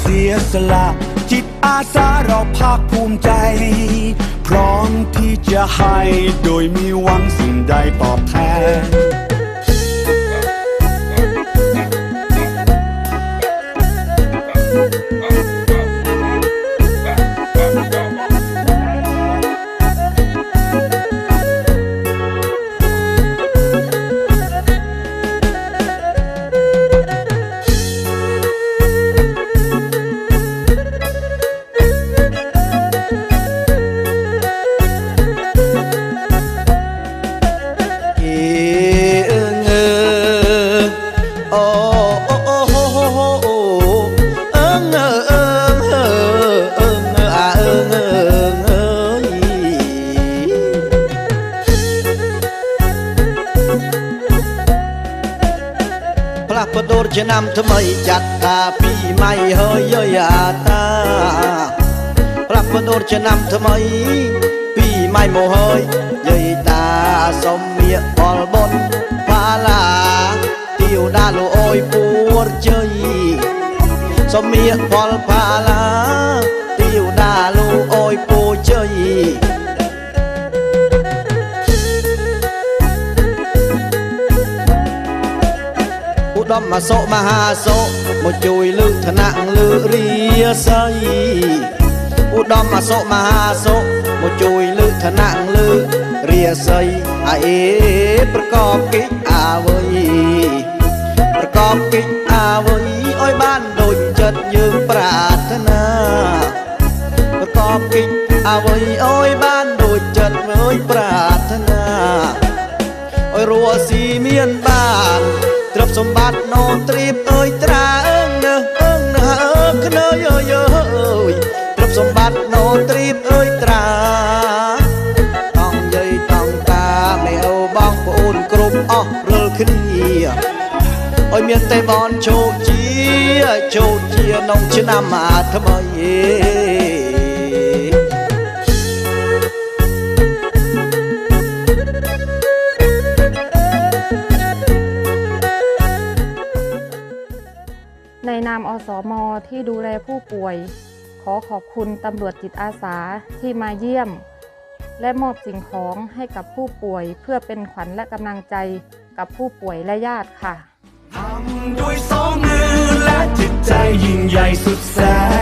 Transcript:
เสียสละ จิตอาสาเราภาคภูมิใจ พร้อมที่จะให้โดยมีหวังสิ่งใดตอบแทน ផ្លាស់ប្ដូរឆ្នាំថ្មីចាត់តាពីម៉ៃហើយយអាតាផ្លាស់ប្ដូរឆ្នាំថ្មីពីម៉ៃមកហើយយាយតាសុំមៀកផលបុនផាឡាទៀវដាលោកអើយពួរជ័យ សុំមៀកផលផាឡាទៀវដាលោកអើយពួរជ័យឧត្តមអសោមហាសោមកជួយលើកឋានៈលើករាសីឧត្តមអសោមហាសោមកជួយលើកឋានៈលើករាសីអាអេប្រកបកិច្ចអាវ័យប្រកបកិច្ចអាវ័យឲ្យបានដូ ចចិត្តយើងប្រាថ្នាប្រកបកិច្ចអ្វីអើយបានដូចចិត្តអើយប្រាថ្នាអើយរស់ស៊ីមានបានទ្រព្យសម្បត្តិណូត្រៀបអើយត្រាអើងនៅអើងនៅអើងខ្នើយអើយអើយទ្រព្យសម្បត្តិណូត្រៀបអើយត្រាតង់យាយតង់តាមេអូបងប្អូនគ្រប់អស់រាល់គ្នាអើយមានតែបនជោគជា ជោគជាក្នុងឆ្នាំអាថ្មី ในนามอสม ที่ดูแลผู้ป่วย ขอขอบคุณตำรวจจิตอาสาที่มาเยี่ยม และมอบสิ่งของให้กับผู้ป่วย เพื่อเป็นขวัญและกำลังใจกับผู้ป่วยและญาติค่ะ ทำด้วยสองมือและ จิตใจยิ่งใหญ่สุดแสน